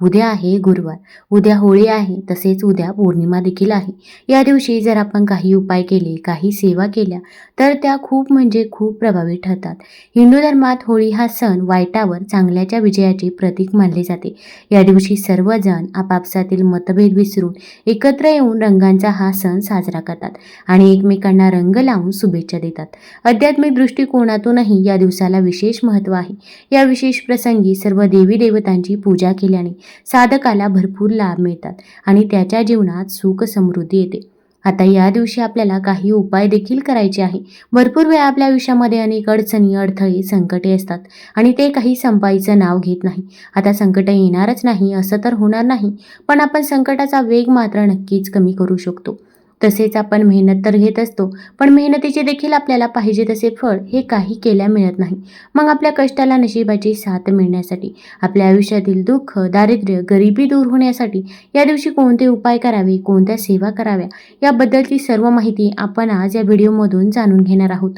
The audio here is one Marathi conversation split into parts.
उद्या आहे गुरुवार. उद्या होळी आहे तसेच उद्या पौर्णिमा देखील आहे. या दिवशी जर आपण काही उपाय केले काही सेवा केल्या तर त्या खूप म्हणजे खूप प्रभावी ठरतात. हिंदू धर्मात होळी हा सण वाईटावर चांगल्याच्या विजयाचे प्रतीक मानले जाते. या दिवशी सर्वजण आपापसातील मतभेद विसरून एकत्र येऊन रंगांचा हा सण साजरा करतात आणि एकमेकांना रंग लावून शुभेच्छा देतात. आध्यात्मिक दृष्टिकोनातूनही या दिवसाला विशेष महत्त्व आहे. या विशेष प्रसंगी सर्व देवी देवतांची पूजा केल्याने साधकाला भरपूर लाभ मिळतात आणि त्याच्या जीवनात सुख समृद्धी येते. आता या दिवशी आपल्याला काही उपाय देखील करायचे आहे. भरपूर वेळा आपल्या आयुष्यामध्ये अनेक अडचणी अडथळे संकटे असतात आणि ते काही संपाईचं नाव घेत नाही. आता संकट येणारच नाही असं तर होणार नाही पण आपण संकटाचा वेग मात्र नक्कीच कमी करू शकतो. तसेच आपण मेहनत तर घेत असतो पण मेहनतीचे देखील आपल्याला पाहिजे तसे फळ हे काही केल्या मिळत नाही. मग आपल्या कष्टाला नशिबाची साथ मिळण्यासाठी आपल्या आयुष्यातील दुःख दारिद्र्य गरिबी दूर होण्यासाठी या दिवशी कोणते उपाय करावे कोणत्या सेवा कराव्या याबद्दलची सर्व माहिती आपण आज या व्हिडिओमधून जाणून घेणार आहोत.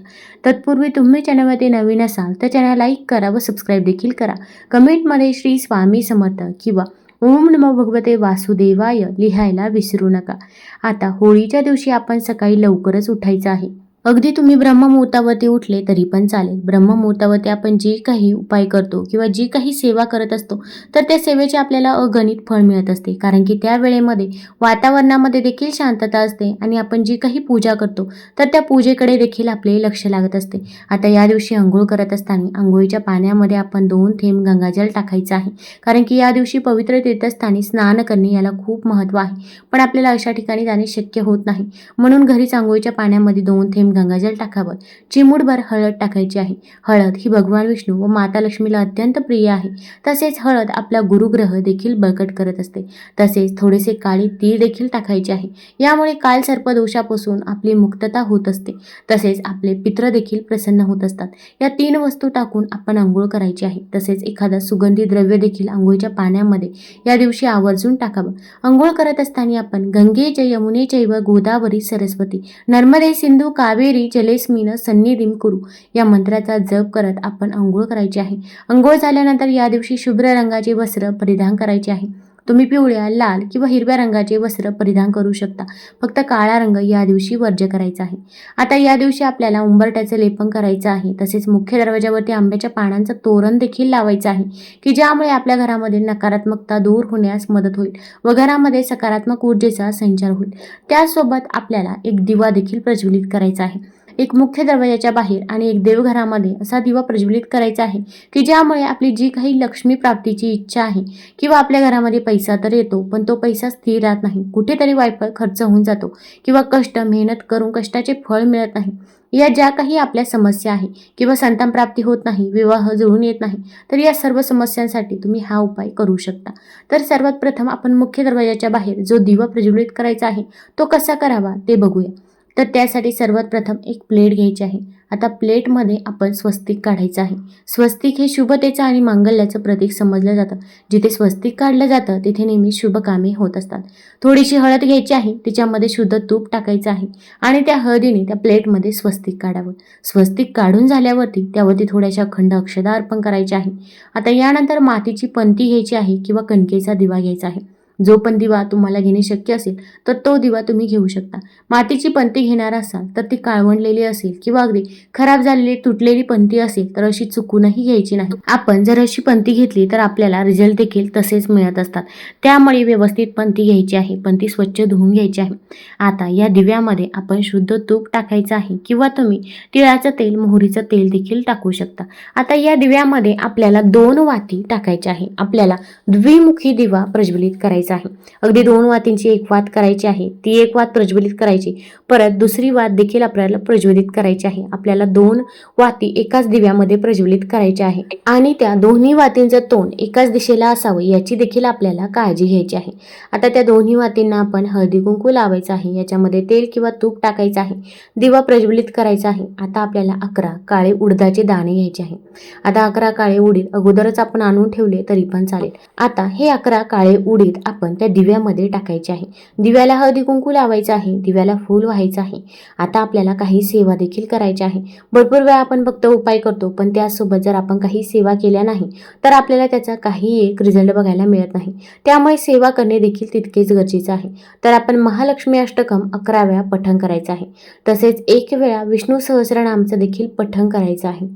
तत्पूर्वी तुम्ही चॅनलमध्ये नवीन असाल तर चॅनल लाईक करा व सबस्क्राईब देखील करा. कमेंटमध्ये श्री स्वामी समर्थ किंवा ओम नमो भगवते वासुदेवाय लिहायला विसरू नका. आता होळीच्या दिवशी आपण सकाळी लवकरच उठायचं आहे. अगदी तुम्ही ब्रह्ममुहूर्तावरती उठले तरी पण चालेल. ब्रह्ममुहूर्तावरती आपण जे काही उपाय करतो किंवा जी काही सेवा करत असतो तर त्या सेवेचे आपल्याला अगणित फळ मिळत असते. कारण की त्या वेळेमध्ये वातावरणामध्ये देखील शांतता असते आणि आपण जी काही पूजा करतो तर त्या पूजेकडे देखील आपले लक्ष लागत असते. आता या दिवशी आंघोळ करत असताना आंघोळीच्या पाण्यामध्ये आपण दोन थेंब गंगाजल टाकायचं आहे. कारण की या दिवशी पवित्र तीर्थस्थानी स्नान करणे याला खूप महत्त्व आहे. पण आपल्याला अशा ठिकाणी जाणे शक्य होत नाही. म्हणून घरीच आंघोळीच्या पाण्यामध्ये दोन थेंब गंगाजल टाकावं. चिमूटभर हळद टाकायची आहे. हळद ही भगवान विष्णू व माता लक्ष्मीला अत्यंत प्रिय आहे. तसेच हळद आपला गुरुग्रह देखील बळकट करत असते. तसेच थोडेसे काळी तीळ देखील टाकायचे आहे. यामुळे काल सर्पदोषापासून आपली मुक्तता होत असते. तसेच आपले पित्र देखील प्रसन्न होत असतात. या तीन वस्तू टाकून आपण आंघोळ करायची आहे. तसेच एखादा सुगंधी द्रव्य देखील आंघोळीच्या पाण्यामध्ये या दिवशी आवर्जून टाकावं. आंघोळ करत असताना आपण गंगे च यमुने चैव गोदावरी सरस्वती. नर्मदे सिंधू कावेरी जलेस्मिन सन्निधिम कुरु या मंत्राचा जप करत आपण आंघोळ करायची आहे. अंघोळ झाल्यानंतर या दिवशी शुभ्र रंगाचे वस्त्र परिधान करायचे आहे. तुम्ही पिवळ्या लाल किंवा हिरव्या रंगाचे वस्त्र परिधान करू शकता. फक्त काळा रंग या दिवशी वर्ज्य करायचा आहे. आता या दिवशी आपल्याला उंबरट्याचं लेपन करायचं आहे. तसेच मुख्य दरवाजावरती आंब्याच्या पानांचं तोरण देखील लावायचं आहे की ज्यामुळे आपल्या घरामध्ये नकारात्मकता दूर होण्यास मदत होईल व घरामध्ये सकारात्मक ऊर्जेचा संचार होईल. त्यासोबत आपल्याला एक दिवा देखील प्रज्वलित करायचा आहे. एक मुख्य दरवाजाच्या बाहेर आणि एक देवघरामध्ये असा दिवा प्रज्वलित करायचा आहे की ज्यामुळे आपली जी काही लक्ष्मी प्राप्तीची इच्छा आहे किंवा आपल्या घरामध्ये पैसा तर येतो पण तो पैसा स्थिर राहत नाही. कुठेतरी वायफळ खर्च होऊन जातो किंवा कष्ट मेहनत करून कष्टाचे फळ मिळत नाही. या ज्या काही आपल्या समस्या आहे किंवा संतान प्राप्ती होत नाही विवाह जुळून येत नाही तर या सर्व समस्यांसाठी तुम्ही हा उपाय करू शकता. तर सर्वात प्रथम आपण मुख्य दरवाजाच्या बाहेर जो दिवा प्रज्वलित करायचा आहे तो कसा करावा ते बघूया. तर त्यासाठी सर्वात प्रथम एक प्लेट घ्यायची आहे. आता प्लेटमध्ये आपण स्वस्तिक काढायचं आहे. स्वस्तिक हे शुभतेचं आणि मांगल्याचं प्रतीक समजलं जातं. जिथे स्वस्तिक काढलं जातं तिथे नेहमी शुभ कामे होत असतात. थोडीशी हळद घ्यायची आहे तिच्यामध्ये शुद्ध तूप टाकायचं आहे आणि त्या हळदीने त्या प्लेटमध्ये स्वस्तिक काढावं. स्वस्तिक काढून झाल्यावरती त्यावरती थोड्याशा खंड अक्षदा अर्पण करायचे आहे. आता यानंतर मातीची पंती घ्यायची आहे किंवा कणकेचा दिवा घ्यायचा आहे. जो पण दिवा तुम्हाला घेणे शक्य असेल तर तो दिवा तुम्ही घेऊ शकता. मातीची पंती घेणार असाल तर ती काळवंडलेली असेल किंवा अगदी खराब झालेली तुटलेली पंती असेल तर अशी चुकूनही घ्यायची नाही. आपण जर अशी पंती घेतली तर आपल्याला रिझल्ट देखील तसेच मिळत असतात. त्यामुळे व्यवस्थित पंती घ्यायची आहे. पंती स्वच्छ धुवून घ्यायची आहे. आता या दिव्यामध्ये आपण शुद्ध तूप टाकायचं आहे किंवा तुम्ही तिळाचं तेल मोहरीचं तेल देखील टाकू शकता. आता या दिव्यामध्ये आपल्याला दोन वाती टाकायच्या आहे. आपल्याला द्विमुखी दिवा प्रज्वलित करायचा आहे. अगदी दोन वातींची एक वात करायची आहे ती एक वात प्रज्वलित करायची. परत दुसरी वात देखील आपल्याला प्रज्वलित करायची आहे. आपल्याला दोन वाती एकाच दिव्यामध्ये प्रज्वलित करायचे आहे. आणि त्या दोन्ही वातींचं तोंड एकाच दिशेला असावं याची देखील आपल्याला काळजी घ्यायची आहे. आता त्या दोन्ही वातींना आपण हळदी कुंकू लावायचं आहे. याच्यामध्ये तेल किंवा तूप टाकायचं आहे. दिवा प्रज्वलित करायचा आहे. आता आपल्याला अकरा काळे उडदाचे दाणे घ्यायचे आहे. आता अकरा काळे उडीद अगोदरच आपण आणून ठेवले तरी पण चालेल. आता हे अकरा काळे उडीद आपण त्या दिव्यामध्ये टाकायचे आहे. दिव्याला हळदी कुंकू लावायचं आहे दिव्याला फूल व्हायचं आहे. आता आपल्याला काही सेवा देखील करायची आहे. भरपूर वेळा आपण फक्त उपाय करतो पण त्यासोबत जर आपण काही सेवा केल्या नाही तर आपल्याला त्याचा काही एक रिझल्ट बघायला मिळत नाही. त्यामुळे सेवा करणे देखील तितकेच गरजेचं आहे. तर आपण महालक्ष्मी अष्टकम अकरा वेळा पठण करायचं आहे. तसेच एक वेळा विष्णू सहस्रनामचं देखील पठण करायचं आहे.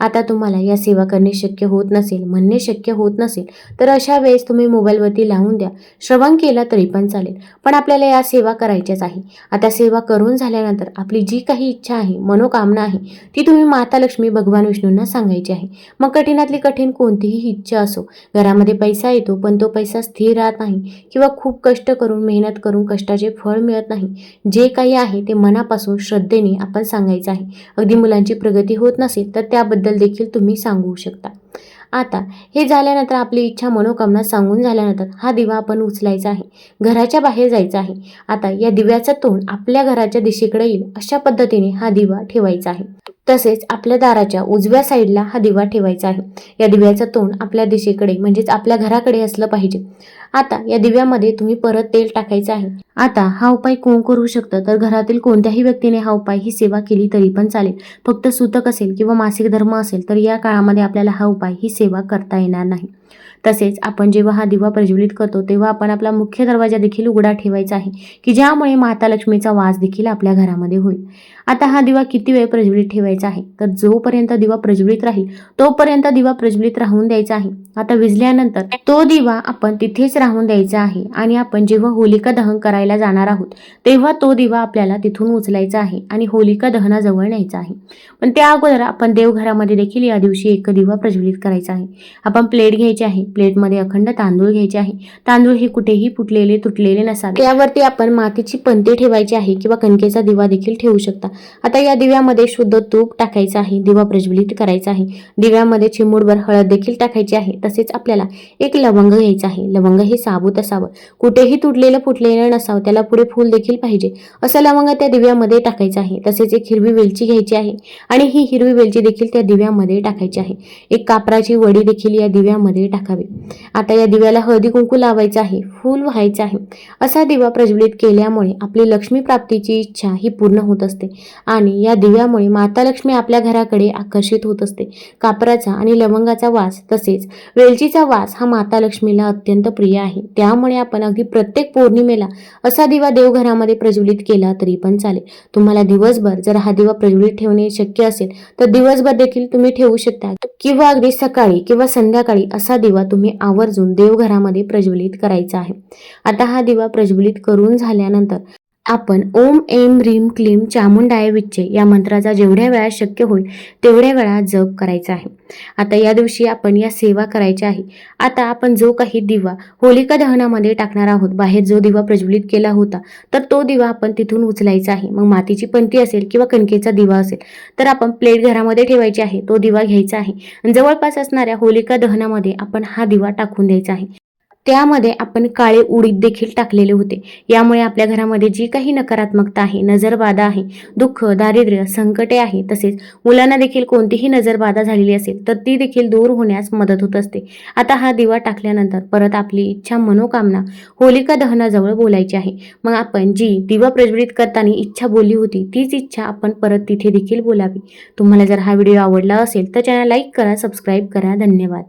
आता तुम्हाला या सेवा करणे शक्य होत नसेल म्हणणे शक्य होत नसेल तर अशा वेळेस तुम्ही मोबाईलवरती लावून द्या. श्रवण केला तरी पण चालेल. पण आपल्याला या सेवा करायच्याच आहे. आता सेवा करून झाल्यानंतर आपली जी काही इच्छा आहे मनोकामना आहे ती तुम्ही माता लक्ष्मी भगवान विष्णूंना सांगायची आहे. मग कठीणातली कठीण कोणतीही इच्छा असो घरामध्ये पैसा येतो पण तो पैसा स्थिर राहत नाही किंवा खूप कष्ट करून मेहनत करून कष्टाचे फळ मिळत नाही. जे काही आहे ते मनापासून श्रद्धेने आपण सांगायचं आहे. अगदी मुलांची प्रगती होत नसेल तर त्याबद्दल देखील तुम्ही सांगू शकता. आता हे झाल्यानंतर आपली इच्छा मनोकामना सांगून झाल्यानंतर हा दिवा आपण उचलायचा आहे. घराच्या बाहेर जायचा आहे. आता या दिव्याचं तोंड आपल्या घराच्या दिशेकडे येईल अशा पद्धतीने हा दिवा ठेवायचा आहे. तसेच आपल्या दाराच्या उजव्या साईडला हा दिवा ठेवायचा आहे. या दिव्याचं तोंड आपल्या दिशेकडे म्हणजेच आपल्या घराकडे असलं पाहिजे. आता या दिव्यामध्ये तुम्ही परत तेल टाकायचं आहे. आता हा उपाय कोण करू शकतं? तर घरातील कोणत्याही व्यक्तीने हा उपाय ही सेवा केली तरी पण चालेल. फक्त सूतक असेल किंवा मासिक धर्म असेल तर या काळामध्ये आपल्याला हा उपाय ही सेवा करता येणार नाही. तसेच आपण जेव्हा हा दिवा प्रज्वलित करतो तेव्हा आपण आपला मुख्य दरवाजा देखील उघडा ठेवायचा आहे की ज्यामुळे माता लक्ष्मीचा वास देखील आपल्या घरामध्ये होईल. आता हा दिवा किती वेळ प्रज्वलित ठेवायचा आहे? तर जोपर्यंत दिवा प्रज्वलित राहील तोपर्यंत दिवा प्रज्वलित राहून द्यायचा आहे. आता विजल्यानंतर तो दिवा आपण तिथेच राहून द्यायचा आहे आणि आपण जेव्हा होलिका दहन करायला जाणार आहोत तेव्हा तो दिवा आपल्याला तिथून उचलायचा आहे आणि होलिका दहनाजवळ न्यायचा आहे. पण त्या अगोदर आपण देवघरामध्ये देखील या दिवशी एक दिवा प्रज्वलित करायचा आहे. आपण प्लेट घ्यायची आहे प्लेटमध्ये अखंड तांदूळ घ्यायचे आहे. तांदूळ हे कुठेही फुटलेले तुटलेले नसावे. त्यावरती आपण मातीची पंती ठेवायची आहे किंवा कणकेचा दिवा देखील ठेवू शकता. आता या दिव्यामध्ये शुद्ध तूप टाकायचं आहे दिवा प्रज्वलित करायचा आहे. दिव्यामध्ये चिमूडभर हळद देखील टाकायची आहे. तसेच आपल्याला एक लवंग घ्यायचं आहे. लवंग हे साबूत असावं. कुठेही तुटलेलं फुटलेलं नसावं. त्याला पुढे फूल देखील पाहिजे. असं लवंग त्या दिव्यामध्ये टाकायचं आहे. तसेच एक हिरवी वेलची घ्यायची आहे. आणि ही हिरवी वेलची देखील त्या दिव्यामध्ये टाकायची आहे. एक कापराची वडी देखील या दिव्यामध्ये टाकावी. आता या दिव्याला हळदी कुंकू लावायचं आहे फूल व्हायचं आहे. असा दिवा प्रज्वलित केल्यामुळे आपली लक्ष्मी प्राप्तीची इच्छा ही पूर्ण होत असते. आणि या दिव्यामुळे माता लक्ष्मी आपल्या घराकडे आकर्षित होत असते. कापराचा आणि लवंगाचा वास तसेच वेलचीचा वास हा माता लक्ष्मीला अत्यंत प्रिय आहे. त्यामुळे आपण अगदी प्रत्येक पौर्णिमेला असा दिवा देवघरामध्ये प्रज्वलित केला तरी पण चालेल. तुम्हाला दिवसभर जर हा दिवा प्रज्वलित ठेवणे शक्य असेल तर दिवसभर देखील तुम्ही ठेवू शकता. किंवा अगदी सकाळी किंवा संध्याकाळी असा दिवा तुम्ही आवर्जून देवघरामध्ये प्रज्वलित करायचा आहे. आता हा दिवा प्रज्वलित करून झाल्यानंतर आपण ओम एम रीम क्लीम चामुंडाय विच्चे या मंत्राचा जेवढ्या वेळा शक्य होईल तेवढ्या वेळा जप करायचा आहे. आता या दिवशी आपण या सेवा करायच्या आहे. आता आपण जो काही दिवा होलिका दहनामध्ये टाकणार आहोत बाहेर जो दिवा प्रज्वलित केला होता तर तो दिवा आपण तिथून उचलायचा आहे. मग मातीची पंती असेल किंवा कणकेचा दिवा असेल तर आपण प्लेट घरामध्ये ठेवायची आहे तो दिवा घ्यायचा आहे. जवळपास असणाऱ्या होलिका दहनामध्ये आपण हा दिवा टाकून द्यायचा आहे. त्यामध्ये आपण काळे उडीद देखील टाकलेले होते. यामुळे आपल्या घरामध्ये जी काही नकारात्मकता आहे नजरबाधा आहे दुःख दारिद्र्य संकटे आहे तसेच मुलांना देखील कोणतीही नजरबाधा झालेली असेल तर ती देखील दूर होण्यास मदत होत असते. आता हा दिवा टाकल्यानंतर परत आपली इच्छा मनोकामना होलिका दहनाजवळ बोलायची आहे. मग आपण जी दिवा प्रज्वलित करताना इच्छा बोलली होती तीच इच्छा आपण परत तिथे देखील बोलावी. तुम्हाला जर हा व्हिडिओ आवडला असेल तर चॅनल लाईक करा सबस्क्राईब करा. धन्यवाद.